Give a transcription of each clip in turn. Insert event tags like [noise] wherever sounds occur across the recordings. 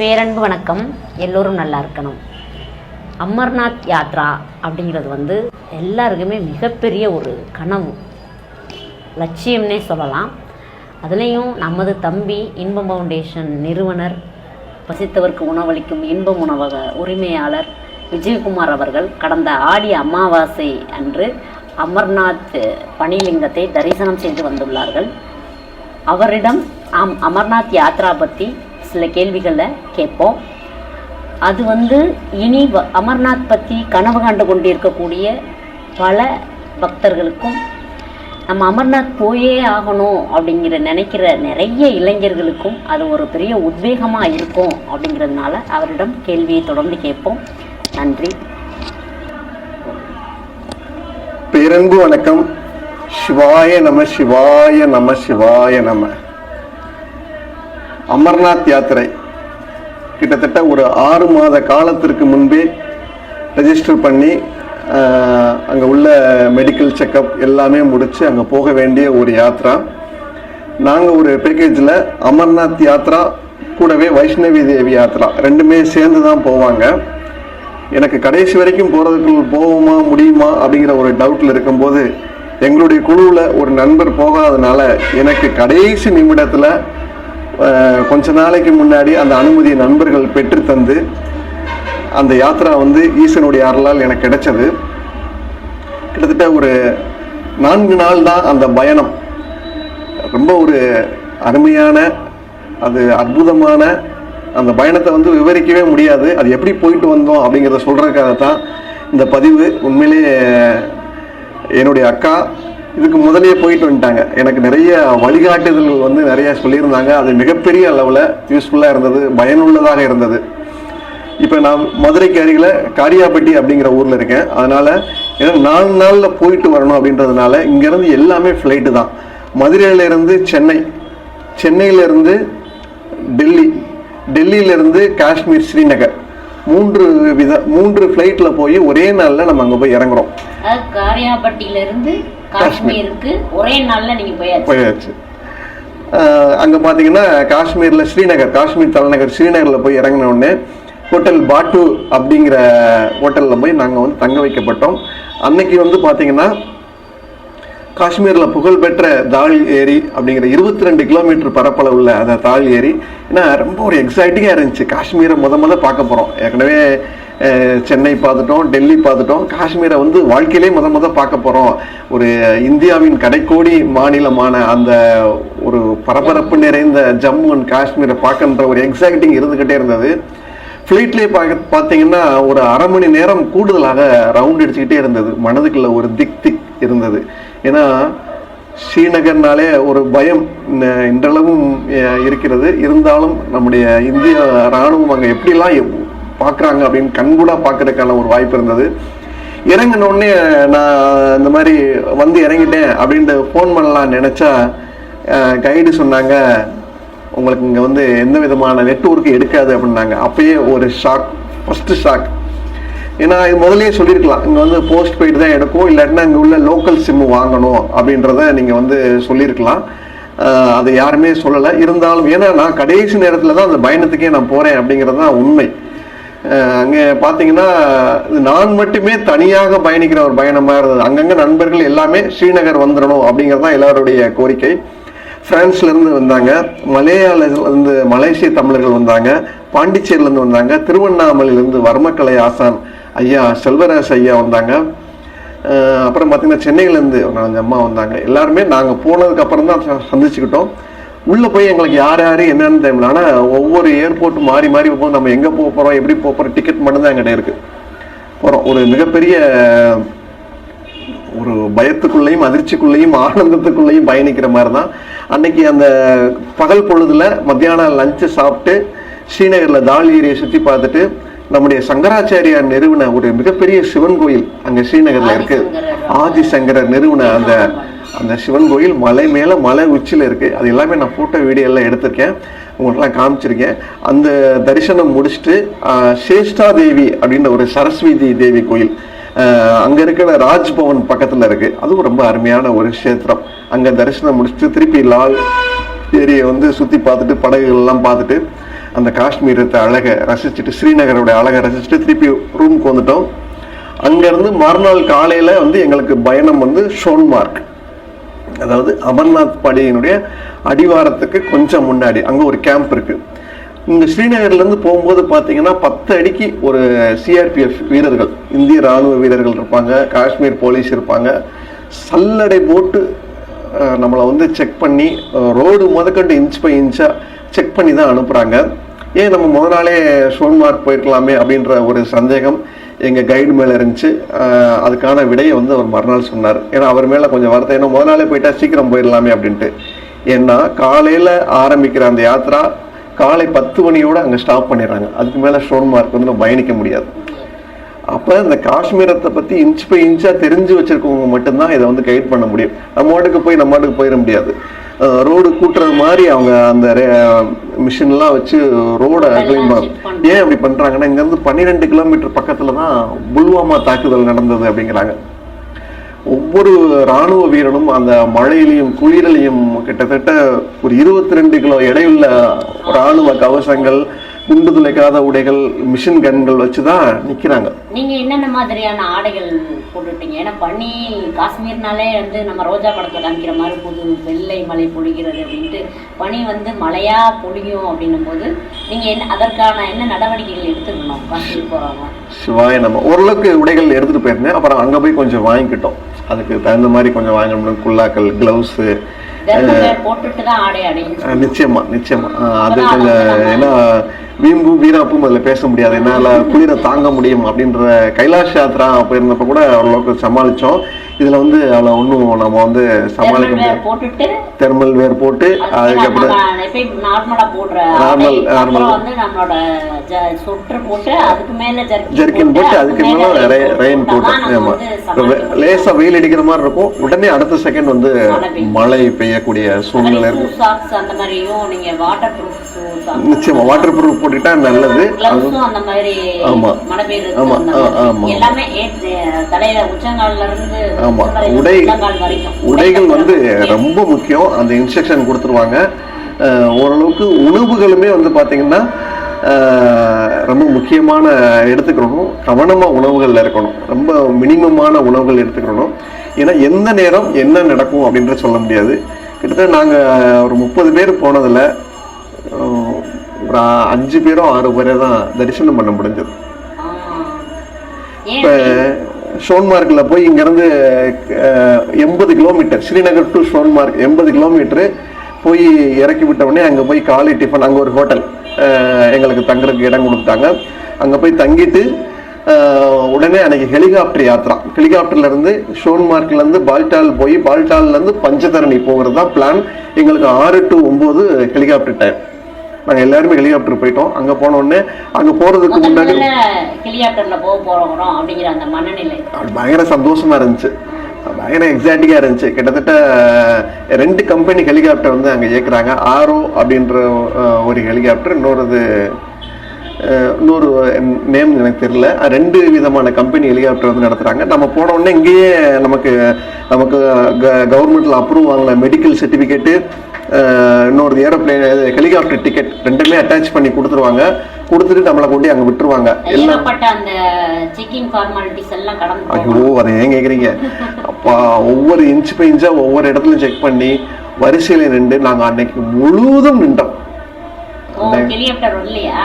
பேரன்பு வணக்கம். எல்லோரும் நல்லா இருக்கணும். அமர்நாத் யாத்ரா அப்படிங்கிறது வந்து எல்லாருக்குமே மிகப்பெரிய ஒரு கனவு. லட்சியம்னே சொல்லலாம். அதுலேயும் நமது தம்பி இன்பம் ஃபவுண்டேஷன் நிறுவனர் பசித்தவருக்கு உணவளிக்கும் இன்பம் உணவக உரிமையாளர் விஜயகுமார் அவர்கள் கடந்த ஆடி அமாவாசை அன்று அமர்நாத் பணிலிங்கத்தை தரிசனம் செய்து வந்துள்ளார்கள். அவரிடம் அம் அமர்நாத் யாத்ரா பற்றி சில கேள்விகளை கேட்போம். அது வந்து இனி வ- அமர்நாத் பற்றி கனவு கண்டு கொண்டிருக்கக்கூடிய பல பக்தர்களுக்கும் நம்ம அமர்நாத் போயே ஆகணும் அப்படிங்கிற நினைக்கிற நிறைய இளைஞர்களுக்கும் அது ஒரு பெரிய உத்வேகமாக இருக்கும் அப்படிங்கிறதுனால அவரிடம் கேள்வியை தொடர்ந்து கேட்போம். நன்றி. பேரன்பு வணக்கம். சிவாய நம சிவாய நம சிவாய நம. அமர்நாத் யாத்திரை. கிட்டத்தட்ட ஒரு ஆறு மாத காலத்திற்கு முன்பே ரெஜிஸ்டர் பண்ணி அங்கே உள்ள மெடிக்கல் செக்கப் எல்லாமே முடித்து அங்கே போக வேண்டிய ஒரு யாத்ரா. நாங்கள் ஒரு பேக்கேஜில் அமர்நாத் யாத்ரா கூடவே வைஷ்ணவி தேவி யாத்ரா ரெண்டுமே சேர்ந்து தான் போவாங்க. எனக்கு கடைசி வரைக்கும் போகிறதுக்கு போவோமா முடியுமா அப்படிங்கிற ஒரு டவுட்டில் இருக்கும்போது எங்களுடைய குழுவில் ஒரு நண்பர் போகாதனால எனக்கு கடைசி நிமிடத்தில் கொஞ்ச நாளைக்கு முன்னாடி அந்த அனுமதியை நண்பர்கள் பெற்று தந்து அந்த யாத்ரா வந்து ஈசனுடைய அருளால் எனக்கு கிடைச்சது. கிட்டத்தட்ட ஒரு நான்கு நாள் தான் அந்த பயணம். ரொம்ப ஒரு அருமையான அது அற்புதமான அந்த பயணத்தை வந்து விவரிக்கவே முடியாது. அது எப்படி போயிட்டு வந்தோம் அப்படிங்கிறத சொல்கிறதுக்காக தான் இந்த பதிவு. உண்மையிலேயே என்னுடைய அக்கா இதுக்கு முதலே போயிட்டு வந்துட்டாங்க. எனக்கு நிறைய வழிகாட்டுதல்கள் வந்து நிறைய சொல்லியிருந்தாங்க. அது மிகப்பெரிய அளவில் யூஸ்ஃபுல்லாக இருந்தது பயனுள்ளதாக இருந்தது. இப்போ நான் மதுரைக்கு அருகில் காரியாபட்டி அப்படிங்கிற ஊரில் இருக்கேன். அதனால் ஏன்னா நாலு நாளில் போயிட்டு வரணும் அப்படின்றதுனால இங்கேருந்து எல்லாமே ஃப்ளைட்டு தான். மதுரையிலேருந்து சென்னை சென்னையிலேருந்து டெல்லி டெல்லியிலேருந்து காஷ்மீர் ஸ்ரீநகர். மூன்று வித மூன்று ஃப்ளைட்டில் போய் ஒரே நாளில் நம்ம அங்கே போய் இறங்குறோம். அதாவது காஷ்மீருக்கு ஒரே நாளில் நீங்கள் போயாச்சு. போயாச்சு. அங்கே பார்த்தீங்கன்னா காஷ்மீரில் ஸ்ரீநகர் காஷ்மீர் தலைநகர் ஸ்ரீநகரில் போய் இறங்கின உடனே ஹோட்டல் பாட்டு அப்படிங்கிற ஹோட்டலில் போய் நாங்கள் வந்து தங்க வைக்கப்பட்டோம். அன்னைக்கு வந்து பார்த்தீங்கன்னா காஷ்மீரில் புகழ்பெற்ற தால் ஏரி அப்படிங்கிற இருபத்தி ரெண்டு கிலோமீட்டர் பரப்பளவுள்ள அந்த தால் ஏரி. ஏன்னா ரொம்ப ஒரு எக்ஸைட்டிங்காக இருந்துச்சு. காஷ்மீரை முத முத பார்க்க போகிறோம் ஏற்கனவே சென்னை பார்த்துட்டோம் டெல்லி பார்த்துட்டோம். காஷ்மீரை வந்து வாழ்க்கையிலே முத முத பார்க்க போகிறோம் ஒரு இந்தியாவின் கடைக்கோடி மாநிலமான அந்த ஒரு பரபரப்பு நிறைந்த ஜம்மு அண்ட் காஷ்மீரை பார்க்கன்ற ஒரு எக்ஸைட்டிங் இருந்துக்கிட்டே இருந்தது. ஃப்ளைட்லேயே பார்க்க பார்த்தீங்கன்னா ஒரு அரை மணி நேரம் கூடுதலாக ரவுண்ட் அடிச்சுக்கிட்டே இருந்தது. மனதுக்குள்ள ஒரு திக் திக் இருந்தது. ஏன்னா ஸ்ரீநகர்னாலே ஒரு பயம் இன்றளவும் இருக்கிறது. இருந்தாலும் நம்முடைய இந்திய இராணுவம் அங்கே எப்படிலாம் பார்க்குறாங்க அப்படின்னு கண்கூடா பார்க்கறதுக்கான ஒரு வாய்ப்பு இருந்தது. இறங்கின உடனே நான் இந்த மாதிரி வந்து இறங்கிட்டேன் அப்படின்ட்டு ஃபோன் பண்ணலாம் நினச்சா கைடு சொன்னாங்க உங்களுக்கு இங்கே வந்து எந்த விதமான நெட்ஒர்க் எடுக்காது அப்படின்னாங்க. அப்பயே ஒரு ஷாக் ஃபஸ்ட்டு ஷாக் ஏன்னா இது முதல்லயே சொல்லியிருக்கலாம். இங்கே வந்து போஸ்ட் பெய்டு தான் எடுக்கும். இல்லாட்டினா இங்கே உள்ள லோக்கல் சிம்மு வாங்கணும் அப்படின்றத நீங்கள் வந்து சொல்லியிருக்கலாம். அது அதை யாருமே சொல்லலை. இருந்தாலும் ஏன்னா நான் கடைசி நேரத்தில் தான் அந்த பயணத்துக்கே நான் போகிறேன் அப்படிங்கிறது தான் உண்மை. அங்கே பார்த்தீங்கன்னா இது நான் மட்டுமே தனியாக பயணிக்கிற ஒரு பயணமாக இருந்தது. அங்கங்கே நண்பர்கள் எல்லாமே ஸ்ரீநகர் வந்துடணும் அப்படிங்கிறது தான் எல்லாருடைய கோரிக்கை. ஃப்ரான்ஸ்லேருந்து வந்தாங்க. மலையாளத்துல இருந்து மலேசிய தமிழர்கள் வந்தாங்க. பாண்டிச்சேரியிலேருந்து வந்தாங்க. திருவண்ணாமலையிலேருந்து வர்மக்கலை ஆசான் ஐயா செல்வராஜ் ஐயா வந்தாங்க. அப்புறம் பார்த்தீங்கன்னா சென்னையிலேருந்து நாலஞ்சு அம்மா வந்தாங்க. எல்லாருமே நாங்கள் போனதுக்கப்புறம் தான் சந்திச்சுக்கிட்டோம். உள்ளே போய் எங்களுக்கு யார் யார் என்னன்னு தெரியல ஆனால் ஒவ்வொரு ஏர்போர்ட் மாறி மாறி போகும்போது நம்ம எங்கே போக போகிறோம் எப்படி போக போகிறோம் டிக்கெட் மட்டும்தான் எங்கிட்ட இருக்குது போகிறோம் ஒரு மிகப்பெரிய ஒரு பயத்துக்குள்ளேயும் அதிர்ச்சிக்குள்ளேயும் ஆனந்தத்துக்குள்ளேயும் பயணிக்கிற மாதிரி தான் அன்னைக்கு அந்த பகல் பொழுதுல மத்தியானம் லஞ்சு சாப்பிட்டு ஸ்ரீநகர்ல தால் ஏரியை சுற்றி பார்த்துட்டு நம்முடைய சங்கராச்சாரியார் நிறுவன ஒரு மிகப்பெரிய சிவன் கோயில் அங்க ஸ்ரீநகர்ல இருக்கு. ஆதிசங்கரர். நிறுவன அந்த அந்த சிவன் கோயில் மலை மேலே மலை உச்சியில் இருக்குது அது எல்லாமே நான் ஃபோட்டோ வீடியோ எல்லாம் எடுத்திருக்கேன். உங்களுக்கெல்லாம் காமிச்சிருக்கேன். அந்த தரிசனம் முடிச்சுட்டு சேஷ்டா தேவி அப்படின்ற ஒரு சரஸ்வதி தேவி கோயில் அங்கே இருக்கிற ராஜ்பவன் பக்கத்தில் இருக்குது அதுவும் ரொம்ப அருமையான ஒரு க்ஷேத்திரம். அங்கே தரிசனம் முடிச்சுட்டு திருப்பி லால் ஏரியை வந்து சுற்றி பார்த்துட்டு படகுகள் எல்லாம் பார்த்துட்டு அந்த காஷ்மீரத்தை அழகை ரசிச்சுட்டு ஸ்ரீநகரோட அழகை ரசிச்சுட்டு திருப்பி ரூமுக்கு வந்துட்டோம். அங்கேருந்து மறுநாள் காலையில் வந்து எங்களுக்கு பயணம் வந்து ஷோன்மார்க். அதாவது அமர்நாத் படையினுடைய அடிவாரத்துக்கு கொஞ்சம் முன்னாடி அங்கே ஒரு கேம்ப் இருக்கு. இந்த ஸ்ரீநகர்லேருந்து போகும்போது பார்த்தீங்கன்னா பத்து அடிக்கு ஒரு சிஆர்பிஎஃப் வீரர்கள் இந்திய ராணுவ வீரர்கள் இருப்பாங்க காஷ்மீர் போலீஸ் இருப்பாங்க. சல்லடை போட்டு நம்மளை வந்து செக் பண்ணி ரோடு முதற்கண்டு இன்ச் பை இன்ச்சாக செக் பண்ணி தான் அனுப்புகிறாங்க ஏன் நம்ம முதல் நாளே சோன்மார்க் போயிருக்கலாமே அப்படின்ற ஒரு சந்தேகம். எங்கள் கைடு மேலே இருந்துச்சு. அதுக்கான விடையை வந்து அவர் மறுநாள் சொன்னார். ஏன்னா அவர் மேலே கொஞ்சம் வார்த்தை ஏன்னா முத நாளே போயிட்டா சீக்கிரம் போயிடலாமே அப்படின்ட்டு. ஏன்னா காலையில் ஆரம்பிக்கிற அந்த யாத்திரா காலை பத்து மணியோட அங்கே ஸ்டாப் பண்ணிடுறாங்க. அதுக்கு மேலே ஷோன்மார்க் வந்து நம்ம பயணிக்க முடியாது. அப்போ இந்த காஷ்மீரத்தை பற்றி இன்ச் பை இன்ச்சாக தெரிஞ்சு வச்சுருக்கவங்க மட்டும்தான் இதை வந்து கைட் பண்ண முடியும். நம்ம வாட்டுக்கு போய் நம்ம வாட்டுக்கு போயிட முடியாது. ரோடு கூட்டுறது மாதிரி அவங்க அந்த மிஷின்லாம் வச்சு ரோடை க்ளீன். ஏன் அப்படி பண்ணுறாங்கன்னா இங்கேருந்து பன்னிரெண்டு கிலோமீட்டர் பக்கத்தில் தான் புல்வாமா தாக்குதல் நடந்தது அப்படிங்கிறாங்க ஒவ்வொரு ராணுவ வீரனும் அந்த மழையிலையும் குளிரலையும் கிட்டத்தட்ட ஒரு இருபத்தி ரெண்டு கிலோ எடையுள்ள ராணுவ கவசங்கள் குண்டு துளைக்காத உடைகள் மிஷின் கன்கள் வச்சு தான் நிற்கிறாங்க நீங்க என்னென்ன மாதிரியான ஆடைகள் போட்டுட்டீங்க? ஏன்னா பனி காஷ்மீர்னாலே வந்து நம்ம ரோஜா படத்துல காமிக்கிற மாதிரி புது வெள்ளை மழை பொழிகிறது அப்படின்ட்டு பனி வந்து மழையா பொழியும் அப்படின்னும் போது நீங்க என்ன அதற்கான என்ன நடவடிக்கைகள் எடுத்துக்கணும்? காஷ்மீர் போறவங்க. சிவாய நம்ம. ஓரளவுக்கு உடைகள் எடுத்துட்டு போயிருந்தேன். அப்புறம் அங்கே போய் கொஞ்சம் வாங்கிக்கிட்டோம். அதுக்கு தகுந்த மாதிரி கொஞ்சம் வாங்கணும் குல்லாக்கள் க்ளவுஸு நிச்சயமா நிச்சயமா. அது கொஞ்சம் ஏன்னா வீம்பும் வீராப்பும் அதில் பேச முடியாது. என்னால் குளிரை தாங்க முடியும் அப்படின்ற கைலாஷ் யாத்ரா போயிருந்தப்ப கூட ஓரளவுக்கு சமாளித்தோம் இதில் வந்து அதில் ஒன்றும் நம்ம வந்து சமாளிக்க முடியாது. தெர்மல் வேர் போட்டு அதுக்கப்புறம் நார்மலா போடுற Normal, ஆடை, normal. அப்புறம் வந்து நம்மளோட சொட்டு போட்டு அதுக்கு மேல ஜெர்கின் போட்டு அதுக்கு மேலே ரெயின் போட்டு. ஆமா. லேசாக வெயில் அடிக்கிற மாதிரி இருக்கும். உடனே அடுத்த செகண்ட் வந்து. மழை பெய்யக்கூடிய சூழ்நிலை இருக்கும். நிச்சயமா வாட்டர் ப்ரூஃப் போட்டுட்டா நல்லது. அந்த மாதிரி ஆமா. ஆமா. ஆமா. எல்லாமே தலையில உச்சங்கால்ல இருந்து ஆமா. உடை உடைகள் வந்து. ரொம்ப முக்கியம். அந்த இன்ஸ்ட்ரக்ஷன் கொடுத்துருவாங்க. ஓரளவுக்கு உணவுகளுமே வந்து பார்த்தீங்கன்னா ரொம்ப முக்கியமான எடுத்துக்கணும். கவனமாக உணவுகளில் இருக்கணும். ரொம்ப மினிமமான உணவுகள் எடுத்துக்கணும். ஏன்னா எந்த நேரம் என்ன நடக்கும் அப்படின்றத சொல்ல முடியாது. கிட்டத்தட்ட நாங்கள் ஒரு முப்பது பேர் போனதில் ஒரு அஞ்சு பேரோ ஆறு பேரோ தான் தரிசனம் பண்ண முடிஞ்சது. இப்போ ஷோன்மார்க்கில் போய் இங்கேருந்து எண்பது கிலோமீட்டர் ஸ்ரீநகர் டு ஷோன்மார்க் எண்பது கிலோமீட்டரு போய் இறக்கி விட்ட உடனே அங்கே போய் காலை டிஃபன் அங்கே ஒரு ஹோட்டல் எங்களுக்கு தங்குறதுக்கு இடம் கொடுத்தாங்க. அங்கே போய் தங்கிட்டு உடனே அன்னைக்கு ஹெலிகாப்டர் யாத்திரா. ஹெலிகாப்டர்ல இருந்து ஷோன்மார்க்ல இருந்து பால்டால் போய் பால்டால்ல இருந்து பஞ்சதரணி போகிறது தான் பிளான் எங்களுக்கு ஆறு டு ஒம்பது ஹெலிகாப்டர் டைம் நாங்கள் எல்லாருமே ஹெலிகாப்டர் போயிட்டோம். அங்கே போன உடனே அங்கே போகிறதுக்கு முன்னாடி ஹெலிகாப்டர்ல போக போறோம் அப்படிங்கிற அந்த மனநிலை. அது பயங்கர சந்தோஷமா இருந்துச்சு. பயங்கர எக்ஸாட்டிக்கா இருந்துச்சு. கிட்டத்தட்ட ரெண்டு கம்பெனி ஹெலிகாப்டர் வந்து அங்கே இயக்குறாங்க. ஆரோ அப்படின்ற ஒரு ஹெலிகாப்டர் இன்னொரு இன்னொரு நேம் எனக்கு தெரியல. ரெண்டு விதமான கம்பெனி ஹெலிகாப்டர் வந்து நடத்துறாங்க. நம்ம போன உடனே இங்கேயே நமக்கு நமக்கு கவர்மெண்ட்ல அப்ரூவ் வாங்கின மெடிக்கல் சர்டிஃபிகேட்டு இன்னொரு ஏரோப்ளேன் ஹெலிகாப்டர் டிக்கெட் ரெண்டுமே அட்டாச் பண்ணி கொடுத்துருவாங்க. கொடுத்துட்டு நம்மளை கொண்டு அங்கே விட்டுருவாங்க. எல்லாம். ஐயோ அதை ஏன் கேட்குறீங்க அப்பா ஒவ்வொரு இன்ச் பை இன்ச்சா ஒவ்வொரு இடத்துலையும் செக் பண்ணி வரிசையில் நின்று நாங்கள் அன்னைக்கு முழுவதும் நின்றோம்.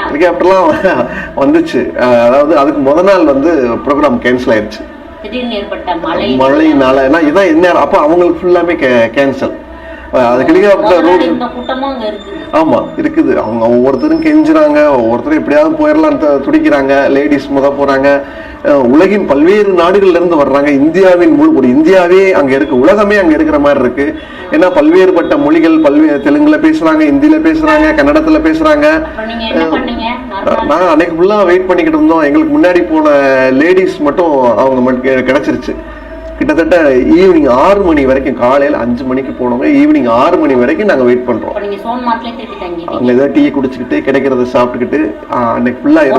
ஹெலிகாப்டர்லாம் [laughs] வந்துச்சு. அதாவது அதுக்கு முத நாள் வந்து ப்ரோக்ராம் கேன்சல் ஆயிடுச்சு மழையினால? ஏன்னா இதான் என்ன அப்போ அவங்களுக்கு ஃபுல்லாமே கேன்சல் அது இருக்குது ஆமா இருக்குது. அவங்க ஒவ்வொருத்தரும் கெஞ்சுறாங்க ஒவ்வொருத்தரும் எப்படியாவது போயிடலாம் துடிக்கிறாங்க லேடிஸ் முத போறாங்க. உலகின் பல்வேறு நாடுகள்ல இருந்து வர்றாங்க. இந்தியாவின் முழு ஒரு இந்தியாவே அங்க இருக்கு உலகமே அங்க இருக்கிற மாதிரி இருக்கு. ஏன்னா பல்வேறுபட்ட மொழிகள் பல்வேறு தெலுங்குல பேசுறாங்க ஹிந்தில பேசுறாங்க கன்னடத்துல பேசுறாங்க. நான் அன்னைக்கு ஃபுல்லா வெயிட் பண்ணிக்கிட்டு இருந்தோம். எங்களுக்கு முன்னாடி போன லேடிஸ் மட்டும் அவங்க மட்டும் கிடைச்சிருச்சு. கிட்டத்தட்ட ஈவினிங் ஆறு மணி வரைக்கும் காலையில் அஞ்சு மணிக்கு போனவங்க ஈவினிங் ஆறு மணி வரைக்கும் நாங்கள் வெயிட் பண்ணுறோம் அங்கே ஏதாவது டீ குடிச்சுக்கிட்டு கிடைக்கிறத சாப்பிட்டுக்கிட்டு அன்னைக்கு ஃபுல்லாக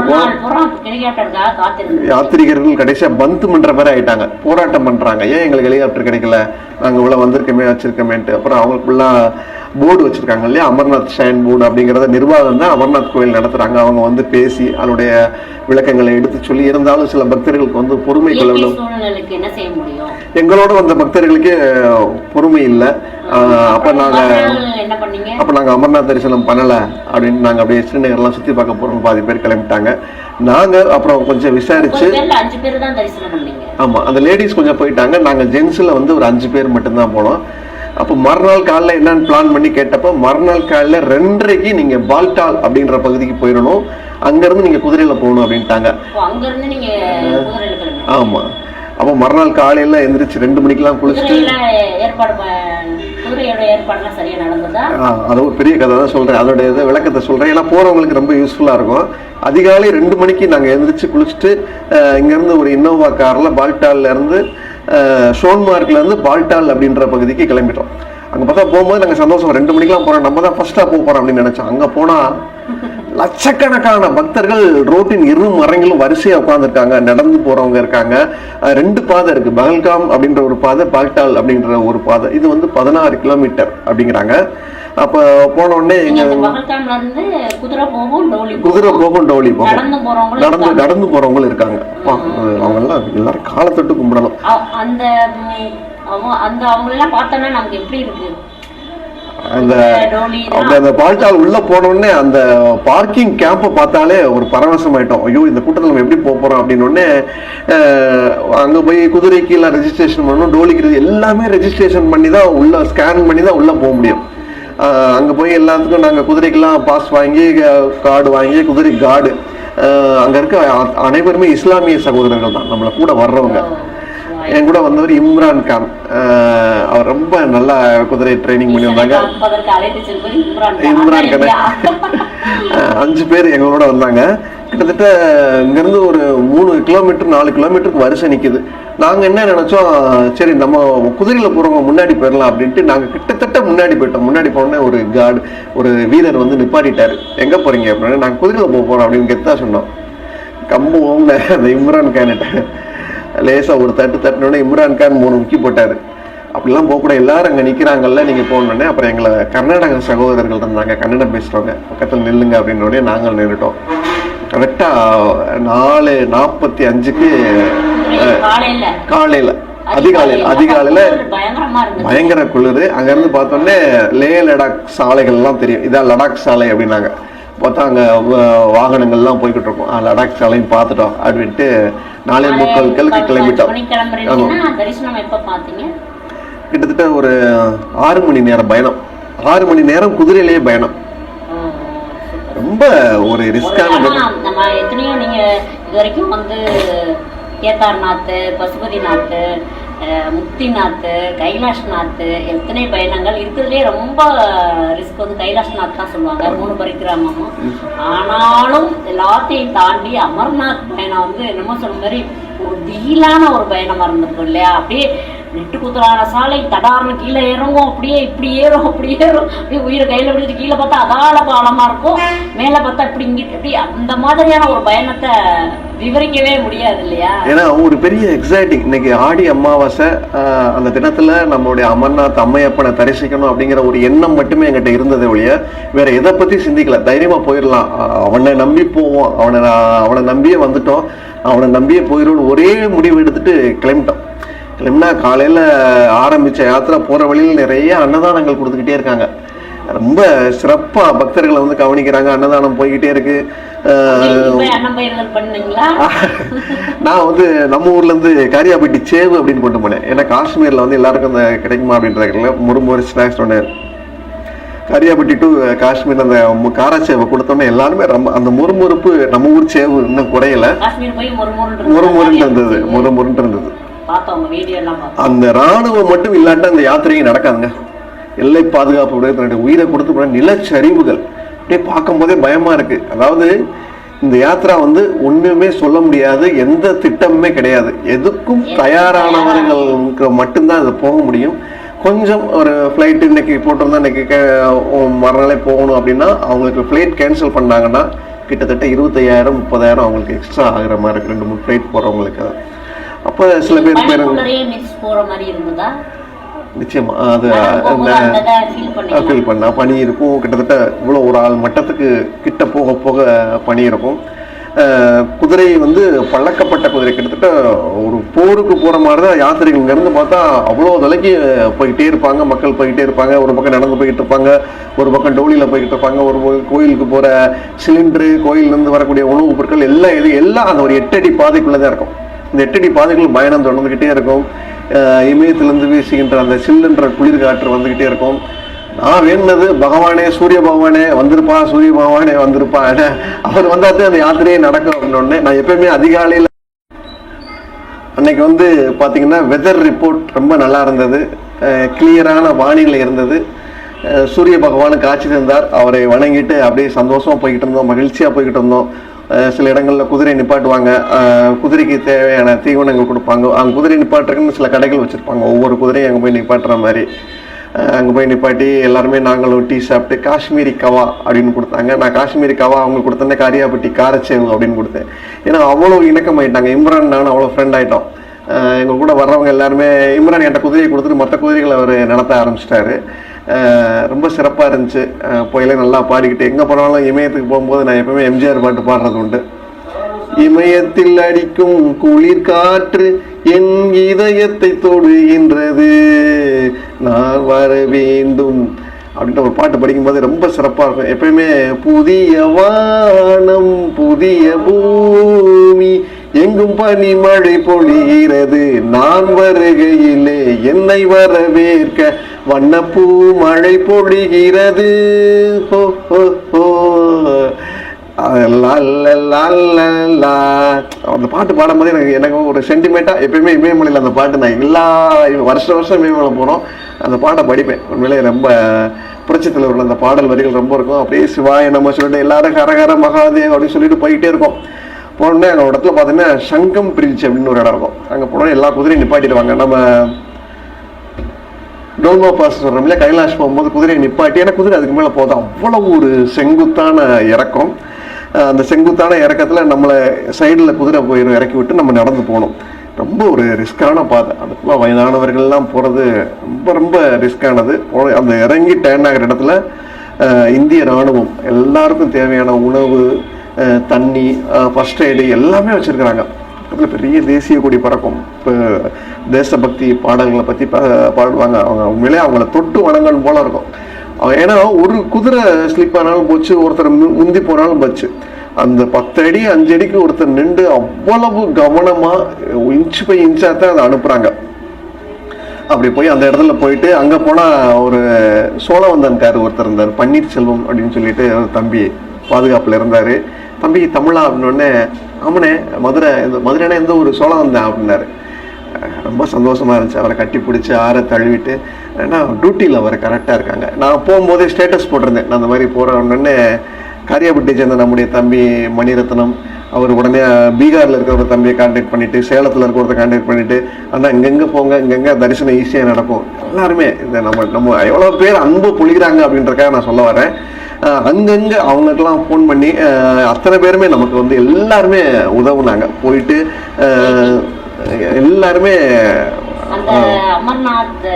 காத்திருந்து யாத்திரிகர்கள் கடைசியாக பந்து பண்ற மாதிரி ஆயிட்டாங்க. போராட்டம் பண்றாங்க. ஏன் எங்களுக்கு ஹெலிகாப்டர் கிடைக்கல? நாங்கள் இவ்வளோ வந்திருக்கோமே வச்சிருக்கோமேன்ட்டு. அப்புறம் அவங்களுக்குலாம் போர்டு வச்சிருக்காங்க இல்லையா? அமர்நாத் ஷைன் போர்டு அப்படிங்கிறத நிர்வாகம் தான் அமர்நாத் கோயில் நடத்துறாங்க. அவங்க வந்து பேசி அதனுடைய விளக்கங்களை எடுத்து சொல்லி இருந்தாலும் சில பக்தர்களுக்கு வந்து பொறுமை இயற்கை கொள்ள சூழ்நிலைக்கு என்ன செய்ய முடியும்? எங்களோட வந்த பக்தர்களுக்கே பொறுமை இல்லை. அப்போ நாங்கள் அப்போ நாங்கள் அமர்நாத் தரிசனம் பண்ணலை அப்படின்னு நாங்கள் அப்படியே ஸ்ரீநகர்லாம் சுற்றி பார்க்க போகிறோம் பாதி பேர் கிளம்பிட்டாங்க. நாங்கள் அப்புறம் கொஞ்சம் பேர்ல அஞ்சு பேர் தான் தரிசனம் பண்ணீங்க. ஆமாம் அந்த லேடிஸ் கொஞ்சம் போயிட்டாங்க. நாங்கள் ஜென்ஸில் வந்து ஒரு அஞ்சு பேர் மட்டும்தான் போனோம். அப்போ மறுநாள் காலைல என்னன்னு பிளான் பண்ணி கேட்டப்போ மறுநாள் காலைல ரெண்டரைக்கு நீங்கள் பால்டால் அப்படின்ற பகுதிக்கு போயிடணும். அங்கேருந்து நீங்கள் குதிரையில் போகணும் அப்படின்ட்டாங்க. அப்போ அங்க இருந்து நீங்க குதிரையில கிளம்பி ஆமாம் அப்போ மறுநாள் காலையில் எந்திரிச்சு ரெண்டு மணிக்கெல்லாம் குளிச்சுட்டு அது ஒரு பெரிய கதை தான் சொல்கிறேன் அதோட இதை விளக்கத்தை சொல்கிறேன் ஏன்னா போகிறவங்களுக்கு ரொம்ப யூஸ்ஃபுல்லாக இருக்கும். அதிகாலை ரெண்டு மணிக்கு நாங்கள் எழுந்திரிச்சு குளிச்சுட்டு இங்கேருந்து ஒரு இன்னோவா காரில் பால்டால்ல இருந்து ஷோன்மார்க்ல இருந்து பால்டால் அப்படின்ற பகுதிக்கு கிளம்பிட்டோம். அங்கே பார்த்தா போகும்போது நாங்கள் சந்தோஷம். ரெண்டு மணிக்கெலாம் போகிறோம் நம்ம தான் ஃபஸ்ட்டாக போக போகிறோம் அப்படின்னு நினச்சோம். அங்கே போனால் லட்சக்கணக்கான பக்தர்கள் ரோட்டின் இரு மரங்களும் வரிசையா உட்காந்துருக்காங்க நடந்து போறவங்க இருக்காங்க. ரெண்டு பாதை இருக்கு. பகல்காம் அப்படின்ற ஒரு பாதை பால்டால் அப்படின்ற ஒரு பாதை. இது வந்து பதினாறு கிலோமீட்டர் அப்படிங்கிறாங்க. அப்ப போன உடனே குதிரை போகும் டோலி போகும். நடந்து நடந்து போறவங்களும் இருக்காங்க. அவங்க எல்லாம் எல்லாரும் காலத்தொட்டு கும்பிடணும். அந்த அவங்களெல்லாம் பார்த்தோன்னா நமக்கு எப்படி இருக்கு? அந்த அப்படி அந்த பால்டால் உள்ள போனோடனே அந்த பார்க்கிங் கேம்பை பார்த்தாலே ஒரு பரவசமாயிட்டோம். ஐயோ இந்த கூட்டத்தில் நம்ம எப்படி போக போறோம் அப்படின்னு அங்கே போய் குதிரைக்கு எல்லாம் ரெஜிஸ்ட்ரேஷன் பண்ணணும் டோலிக்கிறது எல்லாமே ரெஜிஸ்ட்ரேஷன் பண்ணி தான் உள்ள ஸ்கேன் பண்ணி தான் உள்ள போக முடியும். அங்கே போய் எல்லாத்துக்கும் நாங்கள் குதிரைக்கெல்லாம் பாஸ் வாங்கி கார்டு வாங்கி குதிரை கார்டு அங்கே இருக்க அனைவருமே இஸ்லாமிய சகோதரர்கள் தான். நம்மளை கூட வர்றவங்க. என் கூட வந்தவர் இம்ரான் கான். அவர் ரொம்ப நல்லா குதிரை ட்ரைனிங் பண்ணி வந்தாங்க இம்ரான் கான். அஞ்சு பேர் எங்களோட வந்தாங்க. கிட்டத்தட்ட இங்கேருந்து ஒரு மூணு கிலோமீட்டர் நாலு கிலோமீட்டருக்கு வரிசை நிற்கிது நாங்கள் என்ன நினச்சோம் சரி நம்ம குதிரையில் போகிறவங்க முன்னாடி போயிடலாம் அப்படின்ட்டு நாங்கள் கிட்டத்தட்ட முன்னாடி போயிட்டோம். முன்னாடி போனோடனே ஒரு கார்டு ஒரு வீரர் வந்து நிப்பாட்டிட்டார். எங்கே போகிறீங்க அப்படின்னு நாங்கள் குதிரையில் போக போகிறோம் அப்படின்னு கெத்தா சொன்னோம். கம்பு ஓங்க அந்த இம்ரான் கான்கிட்ட. லேசாக ஒரு தட்டு தட்டினோடனே இம்ரான் கான் மூணு முக்கி போட்டார். அப்படிலாம் போகக்கூடாது எல்லாரும் அங்கே நிற்கிறாங்கல்ல நீங்கள் போகணுன்னே அப்புறம் எங்களை கர்நாடக சகோதரர்கள் இருந்தாங்க கன்னடம் பேசுகிறவங்க பக்கத்தில் நில்லுங்க அப்படின்னோடனே நாங்கள் நின்றுட்டோம். கரெக்டாக நாலு நாற்பத்தி அஞ்சுக்கு காலையில. காலையில். அதிகாலையில் அதிகாலையில் பயங்கர குளிர். அங்கேருந்து பார்த்தோன்னே லே லடாக் சாலைகள்லாம் தெரியும். இதான் லடாக் சாலை அப்படின்னாங்க. பார்த்தா அங்கே வாகனங்கள்லாம் போய்கிட்டு இருக்கோம். லடாக் சாலையும் பார்த்துட்டோம். அப்படின்ட்டு நாலே கிளம்பிட்டோம். தரிசனம் எப்ப பாத்தீங்க கிட்டத்தட்ட ஒரு ஆறு மணி நேரம் பயணம். ஆறு மணி நேரம் குதிரையிலேயே பயணம். ரொம்ப ஒரு ரிஸ்கான நம்ம எத்தனையோ நீங்க இது வரைக்கும் வந்து கேதார்நாத் பசுபதிநாத் முக்திநாத் கைலாஷ்நாத் எத்தனை பயணங்கள்? இருக்கிறதுலே ரொம்ப ரிஸ்க் வந்து கைலாஷ்நாத் தான் சொல்லுவாங்க மூணு பரிக்கிராமமும். ஆனாலும் எல்லாத்தையும் தாண்டி அமர்நாத் பயணம் வந்து என்னமோ சொன்ன மாதிரி ஒரு தீலான ஒரு பயணமா இருந்திருக்கும் இல்லையா? அப்படியே நெட்டு குத்துறான சாலை தடார்னு கீழே இறங்கும் அப்படியே இப்படி ஏறும் அப்படி ஏறும். அப்படியே உயிரை கையில பிடிச்சிட்டு கீழே பார்த்தா அதால பாலமா இருக்கும். மேலே பார்த்தா இப்படி இங்கிட்டு இப்படி அந்த மாதிரியான ஒரு பயணத்தை விவரிக்கவே முடியாது இல்லையா ஏன்னா ஒரு பெரிய எக்ஸைட்டிங் இன்னைக்கு ஆடி அமாவாசை அந்த தினத்துல நம்மளுடைய அமர்நாத் அம்மையப்பனை தரிசிக்கணும் அப்படிங்கிற ஒரு எண்ணம் மட்டுமே எங்கிட்ட இருந்ததை ஒழிய வேற எதை பத்தி சிந்திக்கல. தைரியமா போயிடலாம். அவனை நம்பி போவோம். அவனை அவனை நம்பியே வந்துட்டோம். அவனை நம்பியே போயிடும்னு ஒரே முடிவு எடுத்துட்டு கிளம்பிட்டோம். கிளம்பினா காலையில ஆரம்பிச்ச யாத்திரை போற வழியில் நிறைய அன்னதானங்கள் கொடுத்துக்கிட்டே இருக்காங்க. ரொம்ப சிறப்பா பக்தர்களை வந்து கவனிக்கிறாங்க அன்னதானம் போய்கிட்டே இருக்கு. [laughs] நான் வந்து நம்ம ஊர்ல இருந்து காரியாபட்டி சேவு அப்படின்னு கொண்டு போனேன். ஏன்னா காஷ்மீர்ல வந்து எல்லாருக்கும் அந்த கிடைக்குமா அப்படின்றதுல முறுமுறு ஸ்நாக்ஸ் ஒன்று காரியாபட்டி டு காஷ்மீர் அந்த மு- காராச்சேவை கொடுத்தோன்னே எல்லாருமே ரொம்ப அந்த முறுமுறுப்பு நம்ம ஊர் சேவு இன்னும் குறையல. முறுமுறுன்னு இருந்தது. முறுமுறுன்னு இருந்தது அந்த ராணுவம் மட்டும் இல்லாட்டா அந்த யாத்திரையும் நடக்காதுங்க. எல்லை பாதுகாப்பு தன்னுடைய உயிரை கொடுத்து நிலச்சரிவுகள். அப்படியே பார்க்கும் போதே பயமா இருக்கு. அதாவது இந்த யாத்ரா வந்து ஒண்ணுமே சொல்ல முடியாது எந்த திட்டமுமே கிடையாது. எதுக்கும் தயாரானவர்களுக்கு மட்டும்தான் அது போக முடியும். கொஞ்சம் ஒரு ஃப்ளைட் இன்னைக்கு போட்டிருந்தா இன்னைக்கு மறுநாளே போகணும் அப்படின்னா அவங்களுக்கு ஃப்ளைட் கேன்சல் பண்ணாங்கன்னா கிட்டத்தட்ட இருபத்தையாயிரம் முப்பதாயிரம் அவங்களுக்கு எக்ஸ்ட்ரா ஆகுற மாதிரி இருக்கு. ரெண்டு மூணு ஃப்ளைட் போகிறவங்களுக்கு அப்போ சில பேர் பேர் நிச்சயமா. அது? ஃபீல் பண்ணா பனி இருக்கும். கிட்டத்தட்ட இவ்வளோ ஒரு ஆள் மட்டத்துக்கு கிட்ட போக போக பனி இருக்கும். குதிரை வந்து பழக்கப்பட்ட குதிரை. கிட்டத்தட்ட ஒரு போருக்கு போற மாதிரி தான் யாத்திரைகள். இங்கேருந்து பார்த்தா அவ்வளோ தொலைக்கு போயிட்டே இருப்பாங்க. மக்கள் போயிட்டே இருப்பாங்க. ஒரு பக்கம் நடந்து போயிட்டு இருப்பாங்க. ஒரு பக்கம் டோலியில் போய்கிட்டு இருப்பாங்க. ஒரு கோயிலுக்கு போற சிலிண்டரு கோயிலிருந்து வரக்கூடிய உணவுப் பொருட்கள் எல்லாம் இது எல்லாம் அந்த ஒரு எட்டடி பாதைக்குள்ளே தான் இருக்கும். இந்த எட்டடி பாதைகள் பயணம் தொடர்ந்துக்கிட்டே இருக்கும். இமயத்திலிருந்து வீசுகின்ற அந்த சில்லுன்ற குளிர் காற்று வந்துக்கிட்டே இருக்கும். நான் வேணுனது பகவானே சூரிய பகவானே வந்திருப்பா சூரிய பகவானே வந்திருப்பா அவர் வந்தாத்து அந்த யாத்திரையே நடக்கும் அப்படின்னு நான் எப்பயுமே அதிகாலையில் அன்னைக்கு வந்து பார்த்தீங்கன்னா வெதர் ரிப்போர்ட் ரொம்ப நல்லா இருந்தது. கிளியரான வானிலை இருந்தது. சூரிய பகவான் காட்சி தந்தார். அவரை வணங்கிட்டு அப்படியே சந்தோஷமா போய்கிட்டு இருந்தோம் மகிழ்ச்சியாக போய்கிட்டு இருந்தோம். சில இடங்களில் குதிரை நிப்பாட்டுவாங்க. குதிரைக்கு தேவையான தீவனங்கள் கொடுப்பாங்க. அங்கே குதிரை நிப்பாட்டுறதுக்குன்னு சில கடைகள் வச்சுருப்பாங்க. ஒவ்வொரு குதிரையும் அங்கே போய் நிப்பாட்டுற மாதிரி. அங்கே போய் நிப்பாட்டி எல்லாருமே நாங்களும் டீ சாப்பிட்டு காஷ்மீரி கவா அப்படின்னு கொடுத்தாங்க. நான் காஷ்மீரி கவா அவங்க கொடுத்தேன் காரியாபட்டி காரச்சேவு அப்படின்னு கொடுத்தேன். ஏன்னா அவ்வளோ இணக்கமாயிட்டாங்க. இம்ரான் நான் அவ்வளோ ஃப்ரெண்ட் ஆகிட்டோம் எங்கள் கூட வர்றவங்க எல்லாருமே இம்ரான் என்கிட்ட குதிரையை கொடுத்துட்டு மற்ற குதிரைகளை அவர் நடத்த ஆரம்பிச்சிட்டாரு. ரொம்ப சிறப்பாக இருந்துச்சு. அஹ் நல்லா பாடிக்கிட்டு எங்கே போனாலும் இமயத்துக்கு போகும்போது நான் எப்பவுமே எம்ஜிஆர் பாட்டு பாடுறது உண்டு. இமயத்தில் அடிக்கும் குளிர் காற்று என் இதயத்தை தொடுகின்றது. நான் வர வேண்டும். அப்படின்ற ஒரு பாட்டு படிக்கும்போது ரொம்ப சிறப்பாக இருக்கும். எப்பயுமே புதிய வானம் புதிய பூமி எங்கும் பனி மழை பொழிகிறது. நான் வருகையிலே என்னை வரவேற்க வண்ணப்பூ மழை பொழிகிறது. ஹோ ஹோ ஹோ. அந்த பாட்டு பாடும்போது எனக்கு எனக்கு ஒரு சென்டிமெண்ட்டாக எப்பயுமே இமயமலையில் அந்த பாட்டு நான் எல்லா வருஷம் வருஷம் இமயமலை போகிறோம் அந்த பாட்டை படிப்பேன். உண்மையிலே ரொம்ப புரட்சி உள்ள அந்த பாடல் வரிகள் ரொம்ப இருக்கும். அப்படியே சிவாய நம்ம சொல்லிட்டு எல்லாரும் கரகர மகாதேவ் அப்படின்னு சொல்லிட்டு போயிட்டே இருக்கோம். போனோடனே எங்கள் இடத்துல பார்த்தீங்கன்னா சங்கம் பிரிட்ஜ் அப்படின்னு ஒரு இடம் இருக்கும். அங்கே போனோம் எல்லா குதிரையும் நிப்பாட்டிடுவாங்க. நம்ம டோல்மா பாஸ் சொல்கிறோம்ல கைலாஷ் போகும்போது குதிரையை நிப்பாட்டி ஏன்னா குதிரை அதுக்கு மேலே போதும். அவ்வளோ ஒரு செங்குத்தான இறக்கம். அந்த செங்குத்தான இறக்கத்தில் நம்மளை சைடில் குதிரை போயிடும் இறக்கி விட்டு நம்ம நடந்து போகணும். ரொம்ப ஒரு ரிஸ்கான பாதை. அதுக்குள்ள வயதானவர்கள்லாம் போகிறது ரொம்ப ரொம்ப ரிஸ்கானது அந்த இறங்கி டேர்ன் ஆகிற இடத்துல இந்திய ராணுவம் எல்லாருக்கும் தேவையான உணவு தண்ணி ஃபர்ஸ்ட் எய்டு எல்லாமே வச்சுருக்குறாங்க. பக்கத்தில் பெரிய தேசிய கொடி பறக்கும். இப்போ தேசபக்தி பாடல்களை பற்றி பாடுவாங்க. அவங்க உண்மையிலே அவங்கள தொட்டு வணங்கணும் போல இருக்கும். ஏன்னா ஒரு குதிரை ஸ்லிப் ஆனாலும் போச்சு ஒருத்தர் முந்தி போனாலும் போச்சு. அந்த பத்து அடி அஞ்சு அடிக்கு ஒருத்தர் நின்று அவ்வளவு கவனமாக இன்ச்சு போய் இன்ச்சாக தான் அதை அனுப்புகிறாங்க அப்படி போய் அந்த இடத்துல போயிட்டு அங்கே போனால் ஒரு சோழவந்தன்கார் ஒருத்தர் இருந்தார். பன்னீர்செல்வம் அப்படின்னு சொல்லிட்டு தம்பி பாதுகாப்பில் இருந்தார். தம்பி தமிழா அப்படின்னோடனே அவனே மதுரை இந்த மதுரைனா எந்த ஒரு சோழவந்தன் அப்படின்னாரு. ரொம்ப சந்தோஷமாக இருந்துச்சு. அவரை கட்டி பிடிச்சி ஆற தழுவிட்டு ஏன்னா டியூட்டியில் அவர் கரெக்டாக இருக்காங்க. நான் போகும்போதே ஸ்டேட்டஸ் போட்டிருந்தேன். நான் அந்த மாதிரி போகிற உடனே காரியாபட்டியை சேர்ந்த நம்முடைய தம்பி மணிரத்னம் அவர் உடனே பீகாரில் இருக்கிற ஒரு தம்பியை காண்டாக்ட் பண்ணிட்டு சேலத்தில் இருக்கிற ஒருத்தர் காண்டாக்ட் பண்ணிட்டு அண்ணா இங்கெங்கே போங்க இங்கெங்கே தரிசனம் ஈஸியாக நடக்கும். எல்லாருமே இந்த நம்ம நம்ம எவ்வளோ பேர் அன்பு பொழிகிறாங்க அப்படின்றக்காக நான் சொல்ல வரேன். அங்கங்க அவங்களுக்கெல்லாம் ஃபோன் பண்ணி அத்தனை பேருமே நமக்கு வந்து எல்லாருமே உதவுனாங்க. போயிட்டு எல்லாருமே அமர்நாத்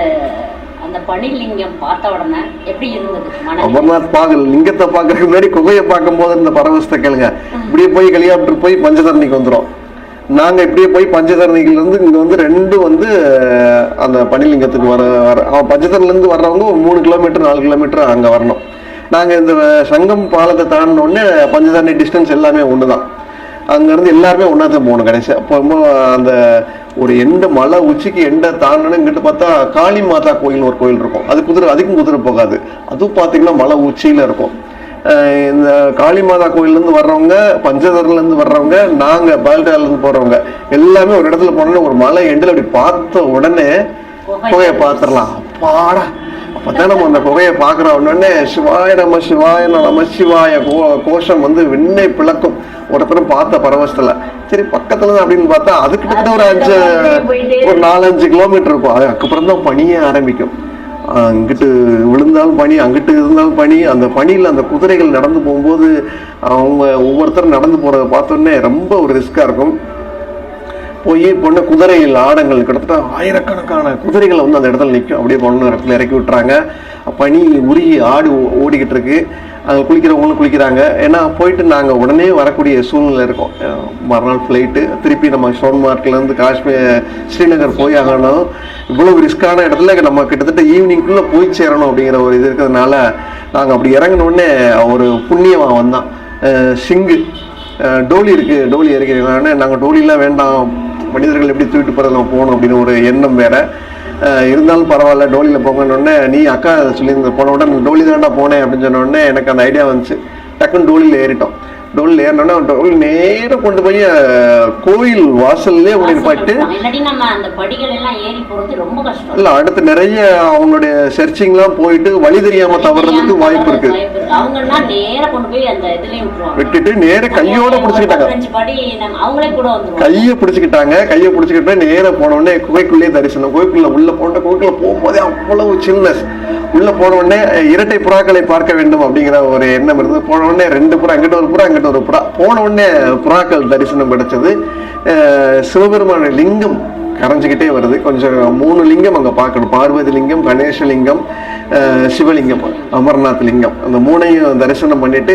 அந்த பனிலிங்கம் பார்த்த உடனே எப்படி இருந்தது மனநிலை? அமர்நாத் பாகல் லிங்கத்தை பார்க்கறதுக்கு முன்னாடி குகையை பார்க்கும்போது இந்த பரவசத்தை கேளுங்க. இப்படியே போய் ஹெலிகாப்டர் போய் பஞ்சதரணிக்கு வந்துடும் நாங்கள் இப்படியே போய் பஞ்சதரணியிலேருந்து இங்கே வந்து ரெண்டு வந்து அந்த பனிலிங்கத்துக்கு வர வர அவன் பஞ்சதரணிலேருந்து வர்றவங்க ஒரு மூணு கிலோமீட்டர் நாலு கிலோமீட்டர் அங்கே வரணும். நாங்கள் இந்த சங்கம் பாலத்தை தாண்டினோடனே உடனே டிஸ்டன்ஸ் எல்லாமே ஒன்று தான் அங்கேருந்து எல்லாருமே ஒன்றா தான் போகணும் கடைசி அப்போ ரொம்ப அந்த ஒரு எந்த மலை உச்சிக்கு எண்டை தாண்டணும் இங்கிட்டு பார்த்தா காளி மாதா கோயில் ஒரு கோயில் இருக்கும். அது குதிரை அதுக்கும் குதிரை போகாது. அதுவும் பார்த்தீங்கன்னா மலை உச்சியில் இருக்கும். இந்த காளி மாதா கோயிலேருந்து வர்றவங்க பஞ்சதர்லேருந்து வர்றவங்க நாங்கள் பால்டாலேருந்து போகிறவங்க எல்லாமே ஒரு இடத்துல போனோன்னே ஒரு மலை எண்டில் அப்படி பார்த்த உடனே புகையை பார்த்துடலாம். அப்பாடா அப்பதான் நம்ம அந்த குகையை பார்க்குற? உடனே சிவாய நம சிவாய நம சிவாய கோ கோஷம் வந்து விண்ணை பிளக்கும். ஒருத்தரும் பார்த்த பரவசத்துல. சரி பக்கத்துல அப்படின்னு பார்த்தா அதுக்கு கிட்டத்தட்ட ஒரு அஞ்சு ஒரு நாலஞ்சு கிலோமீட்டர் இருக்கும். அதுக்கப்புறம் தான் பனியே ஆரம்பிக்கும். அங்கிட்டு விழுந்தாலும் பனி அங்கிட்டு இருந்தாலும் பனி அந்த பனியில் அந்த குதிரைகள் நடந்து போகும்போது அவங்க ஒவ்வொருத்தரும் நடந்து போகிறத பார்த்தோன்னே ரொம்ப ஒரு ரிஸ்க்காக இருக்கும். போய் பொண்ணு குதிரையில் ஆடங்கள் கிட்டத்தட்ட ஆயிரக்கணக்கான குதிரைகளை வந்து அந்த இடத்துல நிற்கும் அப்படியே பொண்ணு இடத்துல இறக்கி விட்டுறாங்க. பனி உருகி ஆடு ஓ- ஓடிக்கிட்டு இருக்கு. அதில் குளிக்கிறவங்களும் குளிக்கிறாங்க. ஏன்னா போயிட்டு நாங்கள் உடனே வரக்கூடிய சூழ்நிலை இருக்கும். மறுநாள் ஃப்ளைட்டு திருப்பி நம்ம சோன்மார்க்லேருந்து காஷ்மீர் ஸ்ரீநகர் போய் ஆகணும். இவ்வளோ ரிஸ்க்கான இடத்துல நம்ம கிட்டத்தட்ட ஈவினிங்குள்ளே போய் சேரணும் அப்படிங்கிற ஒரு இது இருக்கிறதுனால நாங்கள் அப்படி இறங்கினோடனே ஒரு புண்ணியமாக வந்தான். சிங்கு. டோலி இருக்குது டோலி இறக்கிறீங்கன்னு நாங்கள் டோலிலாம் வேண்டாம். மனிதர்கள் எப்படி தூக்கிட்டு போகிறது நம்ம போகணும் அப்படின்னு ஒரு எண்ணம் வேறு. இருந்தாலும் பரவாயில்ல டோலியில் போங்கன்னு நீ அக்கா சொல்லியிருந்த போன உடனே டோலி தான்டா போனேன் அப்படின்னு சொன்ன உடனே எனக்கு அந்த ஐடியா வந்துச்சு. டக்குன்னு டோலியில் ஏறிட்டோம். டோலியில் ஏறினோடனே டோலி நேராக கொண்டு போய் கோயில் வாசல்லே ரொம்ப கஷ்டம். இல்லை அடுத்து நிறைய அவங்களுடைய சர்ச்சிங்லாம் போயிட்டு வழி தெரியாம தவறதுக்கு வாய்ப்பு இருக்கு. விட்டுட்டு நேர கையோட பிடிச்சிக்கிட்டாங்க. கையை பிடிச்சிக்கிட்டாங்க. கையை பிடிச்சிக்கிட்டு நேரா போன உடனே குகைக்குள்ளேயே தரிசனம். கோயிலுக்குள்ள உள்ள போன கோயிலுக்குள்ள போகும்போதே அவ்வளவு சில்னஸ் உள்ள போன உடனே இரட்டை புறாக்களை பார்க்க வேண்டும் அப்படிங்கிற ஒரு எண்ணம் இருந்து போன உடனே ரெண்டு புறா அங்கிட்ட ஒரு புறா அங்கிட்ட ஒரு புறா போன உடனே புறாக்கள் தரிசனம் கிடைச்சது. சிவபெருமான லிங்கம் கரைஞ்சிக்கிட்டே வருது. கொஞ்சம் மூணு லிங்கம் அங்கே பார்க்கணும். பார்வதி லிங்கம் கணேச லிங்கம் சிவலிங்கம் அமர்நாத் லிங்கம். அந்த மூணையும் தரிசனம் பண்ணிட்டு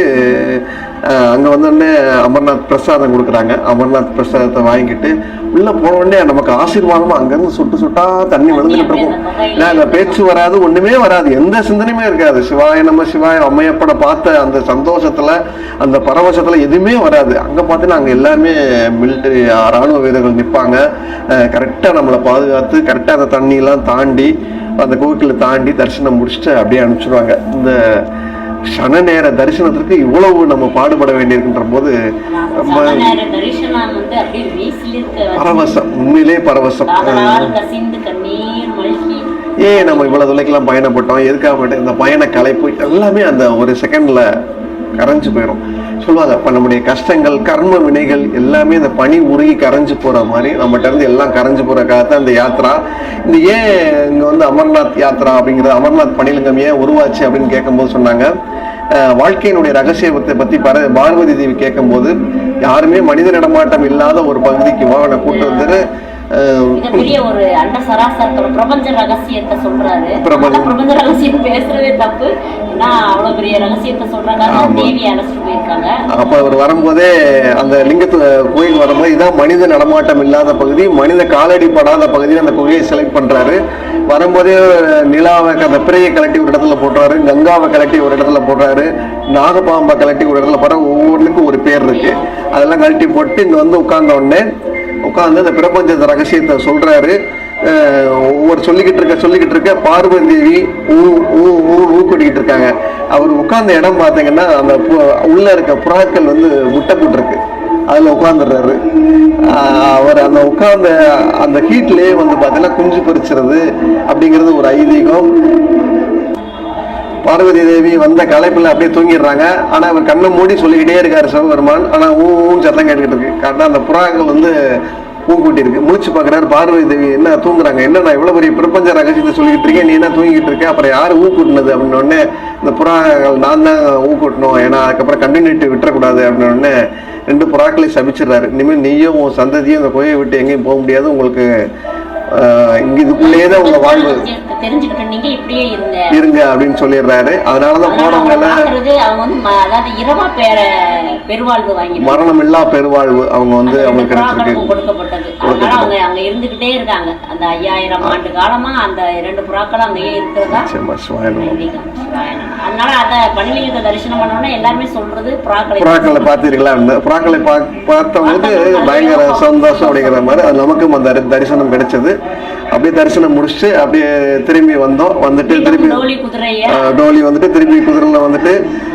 அங்கே வந்தோடனே அமர்நாத் பிரசாதம் கொடுக்குறாங்க. அமர்நாத் பிரசாதத்தை வாங்கிட்டு உள்ளே போனோடனே நமக்கு ஆசீர்வாதமாக அங்கேருந்து சுட்டு சுட்டா தண்ணி விழுந்துகிட்டு இருக்கும். ஏன்னா பேச்சு வராது ஒன்றுமே வராது. எந்த சிந்தனையுமே இருக்காது. சிவாய நம்ம சிவாய அம்மையப்பட பார்த்த அந்த சந்தோஷத்தில் அந்த பரவசத்தில் எதுவுமே வராது. அங்கே பார்த்தீங்கன்னா அங்கே எல்லாருமே மிலிட்டரி ராணுவ வீரர்கள் நிற்பாங்க கரெக்டாக நம்மளை பாதுகாத்து கரெக்டாக அந்த தண்ணியெல்லாம் தாண்டி அந்த கோவிலில் தாண்டி தரிசனம் முடிச்சுட்டு அப்படியே அனுப்பிச்சிடுவாங்க இந்த சன நேர தரிசனத்திற்கு இவ்வளவு நம்ம பாடுபட வேண்டியிருக்கின்ற போது பரவசம் உண்மையிலே பரவசம். ஏன் நம்ம இவ்வளவு தொலைக்கெல்லாம் பயணப்பட்டோம்? எதுக்காக போயிட்டு இந்த பயண கலைப்பு எல்லாமே அந்த ஒரு செகண்ட்ல கரைஞ்சு போயிடும் சொல்லுவாங்க அப்போ நம்முடைய கஷ்டங்கள் கர்ம வினைகள் எல்லாமே இந்த பனி உருகி கரைஞ்சு போற மாதிரி நம்மகிட்ட இருந்து எல்லாம் கரைஞ்சு போறக்காகத்தான் இந்த யாத்ரா. இந்த ஏன் இங்க வந்து அமர்நாத் யாத்ரா அப்படிங்கிறது? அமர்நாத் பனிலிங்கம் ஏன் உருவாச்சு அப்படின்னு கேட்கும்போது சொன்னாங்க. வாழ்க்கையினுடைய ரகசியத்தை பத்தி பர பார்வதி தேவி கேட்கும்போது யாருமே மனித நடமாட்டம் இல்லாத ஒரு பகுதிக்கு வாகன கூட்டு வந்துட்டு மிகப்பெரிய ஒரு அண்ட சராசரத்தோட பிரபஞ்ச ரகசியத்தை சொல்றாரு. பிரபஞ்சம். ஆனா பிரபஞ்ச ரகசியம் பேசுறதே தப்பு. ஏன்னா அவ்வளவு பெரிய ரகசியத்தை சொல்றாங்க. ஆமா. தேவி அழைச்சிட்டு போயிருக்காங்க. அப்ப அவர் வரும்போதே அந்த லிங்கத்து கோயில் வரும்போது இதான் மனித நடமாட்டம் இல்லாத பகுதி மனித காலடி படாத பகுதியில் அந்த குகையை செலக்ட் பண்றாரு. வரும்போதே நிலாவை அந்த பிறையை கலட்டி ஒரு இடத்துல போடுறாரு கங்காவை கலட்டி ஒரு இடத்துல போடுறாரு நாகப்பாம்பை கலட்டி ஒரு இடத்துல போடுற ஒவ்வொன்றுக்கும் ஒரு பேர் இருக்கு. அதெல்லாம் கழட்டி போட்டு இங்க வந்து உட்கார்ந்த உடனே உட்காந்து அந்த பிரபஞ்ச ரகசியத்தை சொல்கிறாரு ஒவ்வொரு சொல்லிக்கிட்டு இருக்க சொல்லிக்கிட்டு இருக்க பார்வதி தேவி ஊ ஊ ஊ ஊக்கொட்டிக்கிட்டு இருக்காங்க. அவர் உட்கார்ந்த இடம் பார்த்தீங்கன்னா அந்த பு- உள்ள இருக்க புறாக்கள் வந்து முட்டை போட்டிருக்கு அதில் உட்காந்துடுறாரு அவர் அந்த உட்கார்ந்த அந்த ஹீட்லேயே வந்து பார்த்தீங்கன்னா குஞ்சு பொரிச்சிருது அப்படிங்கிறது ஒரு ஐதீகம். பார்வதி தேவி வந்த களைப்பில் அப்படியே தூங்கிடுறாங்க. ஆனால் அவர் கண்ணை மூடி சொல்லிக்கிட்டே இருக்காரு சிவபெருமான். ஆனால் ஊ ஊன்னு சத்தம் கேட்டுக்கிட்டு இருக்கு. கரெக்டாக அந்த புறாக்கள் வந்து பூக்கூட்டி இருக்கு மூச்சு பார்க்குறாரு. பார்வதி தேவி என்ன தூங்குறாங்க? என்ன நான் இவ்வளோ பெரிய பிரபஞ்ச ரகசியத்தை சொல்லிக்கிட்டு இருக்கேன் நீ என்ன தூங்கிட்டு இருக்க? அப்புறம் யார் ஊ கூட்டினது? அப்படின்னு இந்த புறாக்கள் நான் தான் ஊ கூட்டணும். ஏன்னா அதுக்கப்புறம் கண்டினியூட்டி விட்டுறக்கூடாது. அப்படின்னு ரெண்டு புறாக்களையும் சபிச்சிடுறாரு. இனிமேல் நீயும் உன் சந்ததியும் இந்த கோயை விட்டு எங்கேயும் போக முடியாது. உங்களுக்கு இங்கே இங்க இதுக்குள்ளேயே தான் உங்க வாழ்வு. ரகசியத்தை தெரிஞ்சுக்கிட்டு நீங்க இப்படியே இருங்க. இருங்க அப்படின்னு சொல்லிடுறாரு. அதனாலதான் அவங்க எல்லாம் அவங்க வந்து அதாவது இரவா பேர பெருவாழ்வு வாங்கிடுவாங்க மரணம் இல்லா பெருவாழ்வு அவங்க வந்து அவங்களுக்கு கிடைச்சிருக்கு. கொடுக்கப்பட்டது. அதனால அவங்க அங்க இருந்துகிட்டே இருக்காங்க. அந்த ஐயாயிரம் ஆண்டு காலமா அந்த இரண்டு புறாக்களும் அங்கேயே இருக்கிறதா. அதனால அத பனிலிங்கத்தை தரிசனம் பண்ணோம்னா எல்லாருமே சொல்றது புறாக்களை புறாக்களை பார்த்தீர்களா? அந்த புறாக்களை பா பார்த்தவங்களுக்கு பயங்கர சந்தோஷம் அப்படிங்கிற மாதிரி அது நமக்கும் அந்த தரி- தரிசனம் கிடைச்சது. அப்படியே தரிசனம் முடிச்சுட்டு அப்படியே திரும்பி வந்தோம். வந்துட்டு திருப்பி டோலி வந்துட்டு திருப்பி குதிரைல வந்துட்டு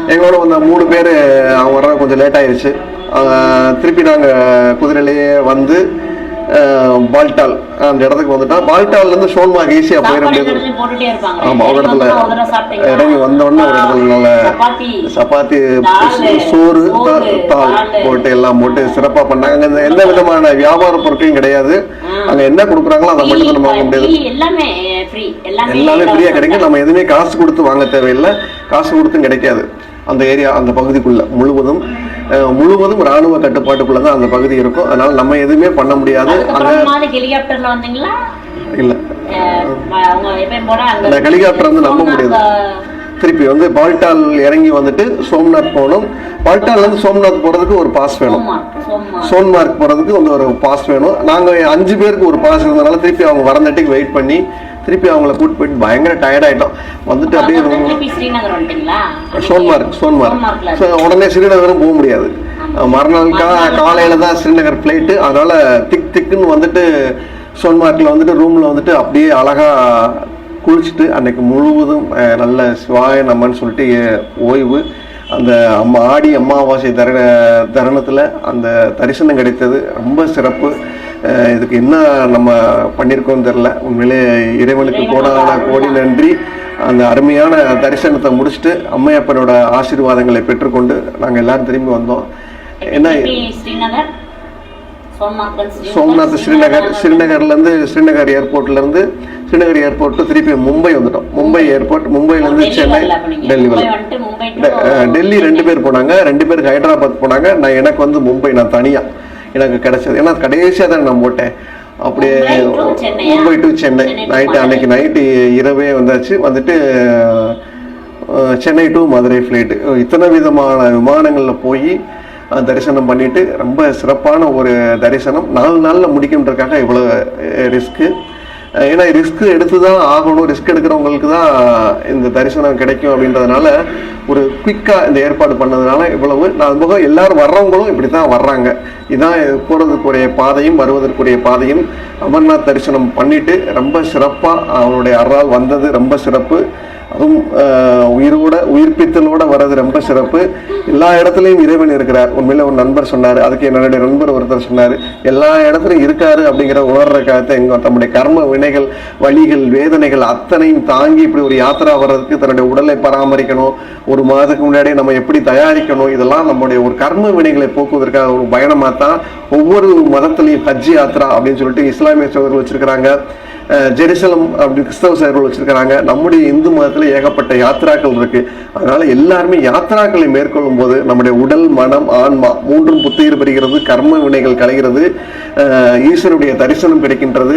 எங்களோட வந்த மூணு பேர் அவங்க வர கொஞ்சம் லேட் ஆயிருச்சு. ஆஹ், திருப்பி நாங்கள் குதிரையிலேயே வந்து பால்டால் அந்த இடத்துக்கு வந்துட்டோம் பால்டால்ல இருந்து ஷோன்மார்க் ஈஸியாக போயிட முடியாது. ஆமா, ஒரு இடத்துல இறங்கி வந்தோம்னா ஒரு இடத்துல நல்ல சப்பாத்தி சோறு சோறு, தா- தால் தாலு. போட்டு எல்லாம் போட்டு சிறப்பா பண்ணாங்க. அங்க எந்த விதமான வியாபார பொருட்களும் கிடையாது. அங்க என்ன கொடுக்குறாங்களோ அதை மட்டும் நம்ம வாங்க முடியாது. எல்லாமே ஃப்ரீ எல்லாமே எல்லாமே ஃப்ரீயா இலவசம் கிடைக்கும். நம்ம எதுவுமே காசு கொடுத்து வாங்க தேவையில்லை. காசு கொடுத்தும் கிடைக்காது. அந்த ஏரியா அந்த பகுதிக்குள்ள முழுவதும் முழுவதும் ராணுவ கட்டுப்பாட்டுக்குள்ள தான் அந்த பகுதி இருக்கும். அதனால நம்ம எதுவுமே பண்ண முடியாது. இல்ல. ஹெலிகாப்டர் வந்து நம்ப முடியாது. திருப்பி வந்து பால்டால் இறங்கி வந்துட்டு சோம்நாத் போகணும். பால்டால்ல இருந்து சோம்நாத் போறதுக்கு ஒரு பாஸ் வேணும். சோன்மார்க் போகிறதுக்கு வந்து ஒரு பாஸ் வேணும். நாங்கள் அஞ்சு பேருக்கு ஒரு பாஸ் இருந்தனால திருப்பி அவங்க வரந்தட்டுக்கு வெயிட் பண்ணி திருப்பி அவங்கள கூட்டு போயிட்டு பயங்கர டயர்ட் ஆயிட்டோம். வந்துட்டு அப்படியே சோன்மார்க் சோன்மார்க். ஸோ உடனே ஸ்ரீநகரும் போக முடியாது. மறுநாள் காலையில தான் ஸ்ரீநகர் ஃப்ளைட்டு அதனால திக் திக்குன்னு வந்துட்டு சோன்மார்க்கில் வந்துட்டு ரூமில் வந்துட்டு அப்படியே அழகா குளிச்சுட்டு அன்னைக்கு முழுவதும் நல்ல சிவாய நம்மன்னு சொல்லிட்டு ஓய்வு. அந்த அம்மா ஆடி அமாவாசை தருண தருணத்தில் அந்த தரிசனம் கிடைத்தது. ரொம்ப சிறப்பு. இதுக்கு என்ன நம்ம பண்ணியிருக்கோம்னு தெரில உண்மையிலே இறைவனுக்கு கோடான கோடி நன்றி. அந்த அருமையான தரிசனத்தை முடிச்சுட்டு அம்மையப்பனோட ஆசீர்வாதங்களை பெற்றுக்கொண்டு நாங்கள் எல்லாரும் திரும்பி வந்தோம். என்ன சோம்நாத் ஸ்ரீநகர் ஸ்ரீநகர்லேருந்து ஸ்ரீநகர் ஏர்போர்ட்லேருந்து ஸ்ரீநகர் ஏர்போர்ட் to திருப்பி மும்பை வந்துட்டோம். மும்பை ஏர்போர்ட் மும்பைலேருந்து சென்னை டெல்லி டெல்லி ரெண்டு பேர் போனாங்க. ரெண்டு பேருக்கு ஹைதராபாத் போனாங்க. நான் எனக்கு வந்து மும்பை நான் தனியா. எனக்கு கிடைச்சது. ஏன்னா கடைசியாக தான் நான் போட்டேன். அப்படியே மும்பை டு சென்னை. நைட்டு. அன்னைக்கு நைட்டு இரவே வந்தாச்சு. வந்துட்டு சென்னை டு மதுரை ஃப்ளைட்டு இத்தனை விதமான விமானங்களில் போய் தரிசனம் பண்ணிட்டு ரொம்ப சிறப்பான ஒரு தரிசனம். நாலு நாளில் முடிக்கின்றதுக்காக இவ்வளோ ரிஸ்க்கு ஏன்னா ரிஸ்க் எடுத்து தான் ஆகணும் ரிஸ்க் எடுக்கிறவங்களுக்கு தான் இந்த தரிசனம் கிடைக்கும் அப்படின்றதுனால ஒரு குயிக்காக இந்த ஏற்பாடு பண்ணதுனால இவ்வளவு. நான் போக எல்லாரும் வர்றவங்களும் இப்படி தான் வர்றாங்க. இதான் போகிறதுக்குரிய பாதையும் வருவதற்குரிய பாதையும் அமர்நாத் தரிசனம் பண்ணிட்டு ரொம்ப சிறப்பாக அவனுடைய அறால் வந்தது. ரொம்ப சிறப்பு. அதுவும் உயிரோட உயிர்ப்பித்தலோட வர்றது ரொம்ப சிறப்பு. எல்லா இடத்துலையும் இறைவன் இருக்கிறார். உண்மையில் ஒரு நண்பர் சொன்னார். அதுக்கு என்னுடைய நண்பர் ஒருத்தர் சொன்னார். எல்லா இடத்துலையும் இருக்காரு அப்படிங்கிற உணர்றக்காக எங்க தம்முடைய கர்ம வினைகள் வலிகள் வேதனைகள் அத்தனையும் தாங்கி இப்படி ஒரு யாத்திரா வர்றதுக்கு தன்னுடைய உடலை பராமரிக்கணும். ஒரு மாதத்துக்கு முன்னாடியே நம்ம எப்படி தயாரிக்கணும்? இதெல்லாம் நம்முடைய ஒரு கர்ம வினைகளை போக்குவதற்காக ஒரு பயணமாக தான் ஒவ்வொரு மதத்திலையும் ஹஜ் யாத்ரா அப்படின்னு சொல்லிட்டு இஸ்லாமிய சோதர்கள் வச்சிருக்கிறாங்க. ஜெருசலம் அப்படி கிறிஸ்தவ சகர்கள் வச்சிருக்கிறாங்க. நம்முடைய இந்து மதத்துல ஏகப்பட்ட யாத்ராக்கள் இருக்கு. அதனால எல்லாருமே யாத்ராக்களை மேற்கொள்ளும் போது நம்முடைய உடல் மனம் ஆன்மா மூன்றும் புத்துயிர் பெறுகிறது. கர்ம வினைகள் கலைகிறது. ஈஸ்வருடைய தரிசனம் கிடைக்கின்றது.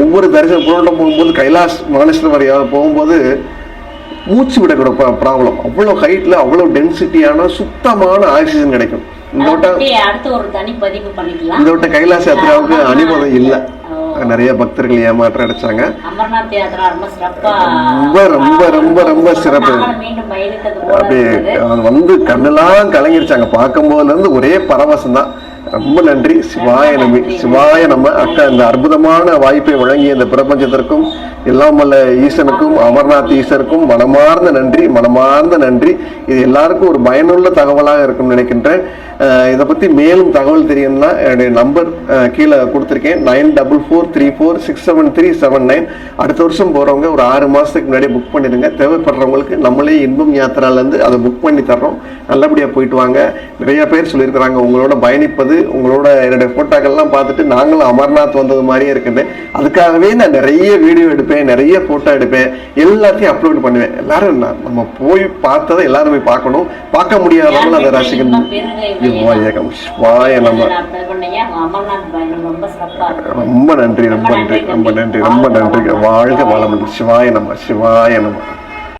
ஒவ்வொரு தரிசனம் புரோட்டம் போகும்போது கைலாஷ் மானேஸ்வரம் வரையாக போகும்போது மூச்சு விடக்கூட ப்ராப்ளம் அவ்வளோ ஹைட்ல அவ்வளோ டென்சிட்டியான சுத்தமான ஆக்சிஜன் கிடைக்கும். இந்த வட்டம் இந்த வட்டம் கைலாச யாத்திராவுக்கு அனுமதி இல்லை. நிறைய பக்தர்கள் ஏமாற்றம் அடைச்சாங்க. அமர்நாத் ரொம்ப ரொம்ப, ரொம்ப, ரொம்ப, சிறப்பு. அப்படியே வந்து கண்ணெல்லாம் கலங்கிருச்சாங்க. பார்க்கும் போதுல இருந்து ஒரே பரவசம் தான். ரொம்ப நன்றி. சிவாய நம்பி சிவாய நம்ம அக்கா இந்த அற்புதமான வாய்ப்பை வழங்கிய இந்த பிரபஞ்சத்திற்கும் எல்லாம் வல்ல ஈசனுக்கும் அமர்நாத் ஈசனுக்கும் மனமார்ந்த நன்றி மனமார்ந்த நன்றி. இது எல்லாருக்கும் ஒரு பயனுள்ள தகவலாக இருக்கும்னு நினைக்கின்றேன். இதை பற்றி மேலும் தகவல் தெரியும்னா என்னுடைய நம்பர் கீழே கொடுத்துருக்கேன். Nine double four three four six seven three seven nine. அடுத்த வருஷம் போகிறவங்க ஒரு ஆறு மாதத்துக்கு முன்னாடியே புக் பண்ணிடுங்க. தேவைப்படுறவங்களுக்கு நம்மளே இன்பம் யாத்திராலேருந்து அதை புக் பண்ணி தர்றோம். நல்லபடியாக போயிட்டு வாங்க. நிறைய பேர் சொல்லியிருக்கிறாங்க உங்களோட பயணிப்பது உங்களோட என்னுடைய ஃபோட்டோக்கள்லாம் பார்த்துட்டு நாங்களும் அமர்நாத் வந்தது மாதிரியே இருக்குன்னு. அதுக்காகவே நான் நிறைய வீடியோ எடுப்பேன் நிறைய ஃபோட்டோ எடுப்பேன். எல்லாத்தையும் அப்லோட் பண்ணுவேன். எல்லாரும் நம்ம போய் பார்த்ததை எல்லாரும் போய் பார்க்கணும். பார்க்க முடியாதவங்களும் அதை ரசிக்கணும் சிவாயகம் சிவாய நம்ம ரொம்ப ரொம்ப நன்றி ரொம்ப நன்றி ரொம்ப நன்றி ரொம்ப நன்றி வாழ்க வளமுடன் சிவாய நம்ம சிவாய நம்ம